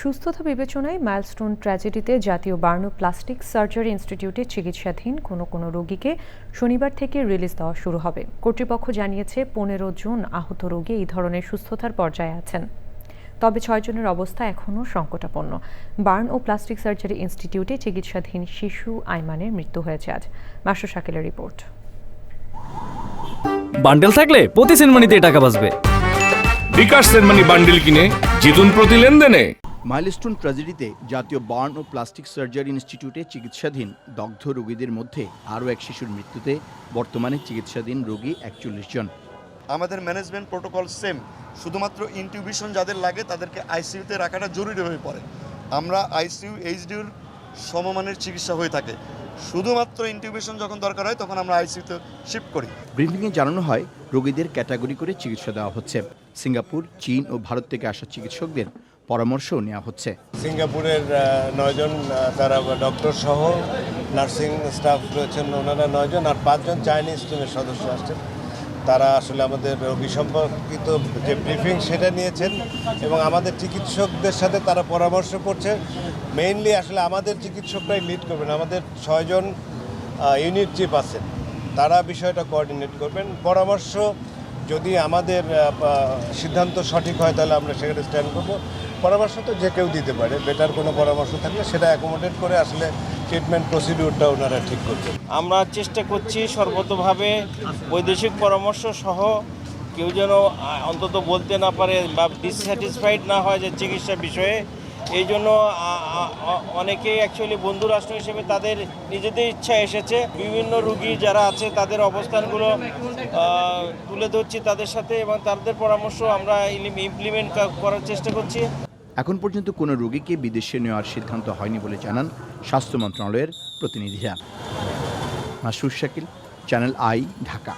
সুস্থতা বিবেচনায় মাইলস্টোন ট্র্যাজেডিতে জাতীয় বার্ন প্লাস্টিক সার্জারি ইনস্টিটিউটে চিকিৎসাধীন কোনো কোনো রোগীকে শনিবার থেকে রিলিজ দেওয়া শুরু হবে। কর্তৃপক্ষ জানিয়েছে পনেরো জন আহত রোগী এই ধরনের সুস্থতার পর্যায়ে আছেন। তবে ছয়জনের অবস্থা এখনও সংকটাপন্ন। বার্ন ও প্লাস্টিক সার্জারি ইনস্টিটিউটে চিকিৎসাধীন শিশু আইমানের মৃত্যু হয়েছে আজ। Master শাকিলের report. বান্ডেল থাকলে প্রতি সেনমানিতে টাকা বাঁচবে। বিকাশ সেনমানি বান্ডেল কিনে জিতুন প্রতি লেনদেনে। মাইলস্টোন ট্র্যাজেডিতে জাতীয় বার্ন ও প্লাস্টিক সার্জারি ইনস্টিটিউটে চিকিৎসাধীন দগ্ধ রোগীদের মধ্যে আরও এক শিশুর মৃত্যুতে বর্তমানে চিকিৎসাধীন রোগী একচল্লিশ জন। আমাদের ম্যানেজমেন্ট প্রোটোকল সেম শুধুমাত্র ইনটিউবিশন যাদের লাগে তাদেরকে আইসিইউতে রাখাটা জরুরি হয়ে পড়ে। আমরা আইসিইউ এইচডিউর সমমানের চিকিৎসা হয়ে থাকে। শুধুমাত্র ইনটিউবেশন যখন দরকার হয় তখন আমরা আইসিইউতে শিফট করি। ব্রিফিংয়ে জানানো হয় রোগীদের ক্যাটাগরি করে চিকিৎসা দেওয়া হচ্ছে। সিঙ্গাপুর চীন ও ভারত থেকে আসা চিকিৎসকদের পরামর্শও নেওয়া হচ্ছে। সিঙ্গাপুরের নয়জন তারা ডক্টর সহ নার্সিং স্টাফ রয়েছেন, ওনারা নয়জন আর পাঁচজন চাইনিজ টিমের সদস্য আসছেন। তারা আসলে আমাদের রোগী সম্পর্কিত যে ব্রিফিং সেটা নিয়েছেন এবং আমাদের চিকিৎসকদের সাথে তারা পরামর্শ করছে। মেইনলি আসলে আমাদের চিকিৎসকরাই লিড করবেন, আমাদের ছয়জন ইউনিট চিফ আছেন। তারা বিষয়টা কোঅর্ডিনেট করবেন। পরামর্শ যদি আমাদের সিদ্ধান্ত সঠিক হয়, তাহলে আমরা সেখানে স্ট্যান্ড করব। পরামর্শ তো যে কেউ দিতে পারে, বেটার কোনো পরামর্শ থাকলে সেটা অ্যাকোমোডেট করে আসলে ট্রিটমেন্ট প্রসিডিউরটা ওনারা ঠিক করছেন আমরা চেষ্টা করছি সর্বতভাবে বৈদেশিক পরামর্শ সহ কেউ যেন অন্তত বলতে না পারে বা ডিসস্যাটিসফাইড না হয় যে চিকিৎসা বিষয়ে এই জন্য অনেকেই অ্যাকচুয়ালি বন্ধু রাষ্ট্র হিসেবে তাদের নিজেদের ইচ্ছা এসেছে। বিভিন্ন রুগী যারা আছে, তাদের অবস্থানগুলো তুলে ধরছি তাদের সাথে এবং তাদের পরামর্শ আমরা ইমপ্লিমেন্ট করার চেষ্টা করছি। এখন পর্যন্ত কোনো রোগীকে বিদেশে নেওয়ার সিদ্ধান্ত হয়নি বলে জানান স্বাস্থ্য মন্ত্রণালয়ের প্রতিনিধিরা। Masur Shakil, channel I, Dhaka.